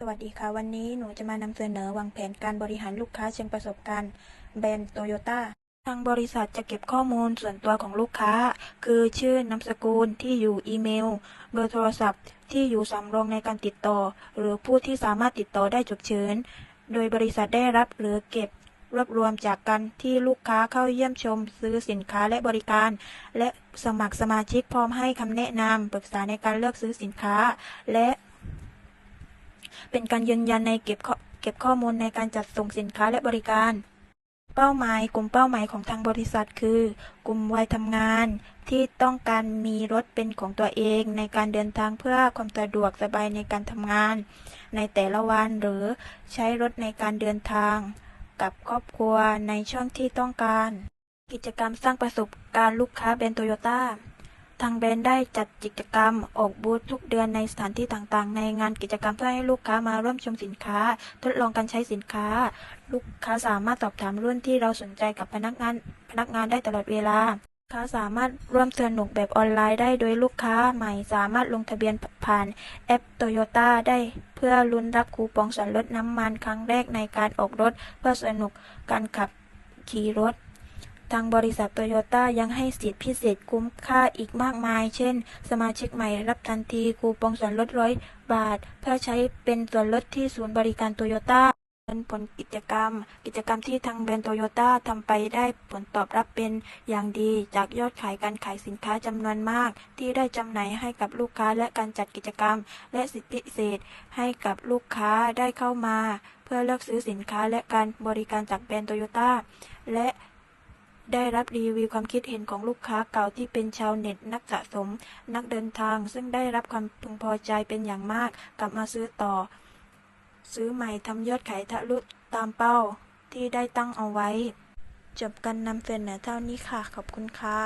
สวัสดีค่ะวันนี้หนูจะมานำเสนอวางแผนการบริหารลูกค้าเชิงประสบการณ์แบรนด์โตโยต้าทางบริษัทจะเก็บข้อมูลส่วนตัวของลูกค้า คือชื่อนามสกุลที่อยู่อีเมล เบอร์โทรศัพท์ ที่อยู่สำรองในการติดต่อ หรือผู้ที่สามารถติดต่อได้ฉุกเฉินโดยบริษัทได้รับหรือเก็บรวบรวมจากการที่ลูกค้าเข้าเยี่ยมชม ซื้อสินค้าและบริการ และสมัครสมาชิกพร้อมให้คำแนะนำปรึกษาในการเลือกซื้อสินค้า และ เป็นการยืนยันในเก็บเก็บข้อมูลในการจัดส่งสินค้าและบริการ เป้าหมายกลุ่มเป้าหมายของทางบริษัท คือ กลุ่มวัยทำงาน ที่ต้องการมีรถเป็นของตัวเองในการเดินทางเพื่อความสะดวกสบายในการทำงาน ในแต่ละวันหรือใช้รถในการเดินทาง กับครอบครัวในช่วงที่ต้องการ กิจกรรมสร้างประสบการณ์ลูกค้าแบรนด์โตโยต้า ทางแบรนด์ได้จัดกิจกรรมออกบูธทุกเดือนในสถานที่ต่างๆ ในงานกิจกรรมเพื่อให้ลูกค้ามาร่วมชมสินค้า ทดลองการใช้สินค้า ลูกค้าสามารถสอบถามรุ่นที่เราสนใจกับพนักงานพนักงานได้ตลอดเวลาลูกค้าสามารถร่วมสนุกแบบออนไลน์ได้โดยลูกค้าใหม่สามารถลงทะเบียนผ่านแอปโตโยต้าได้เพื่อลุ้นรับคูปองส่วนลดน้ำมันครั้งแรกในการออกรถ เพื่อสนุกการขับขี่รถ ทางบริษัทโตโยต้ายังให้สิทธิพิเศษคุ้มค่าอีกมากมาย เช่น สมาชิกใหม่รับทันทีคูปองส่วนลดร้อยบาท เพื่อใช้เป็นส่วนลดที่ศูนย์บริการโตโยต้าเป็นผลกิจกรรม กิจกรรมที่ทางแบรนด์โตโยต้าทำไปได้ผลตอบรับเป็นอย่างดี จากยอดขายการขายสินค้าจำนวนมาก ที่ได้จำหน่ายให้กับลูกค้าและการจัดกิจกรรม และสิทธิพิเศษให้กับลูกค้าได้เข้ามา เพื่อเลือกซื้อสินค้าและการบริการจากแบรนด์โตโยต้าและ ได้รับรีวิวความคิดเห็นของลูกค้าเก่าที่เป็นชาวเน็ต นักสะสม นักเดินทาง ซึ่งได้รับความพึงพอใจเป็นอย่างมาก กลับมาซื้อต่อ ซื้อใหม่ทำยอดขายทะลุตามเป้าที่ได้ตั้งเอาไว้ จบการนำเสนอเท่านี้ค่ะ ขอบคุณค่ะ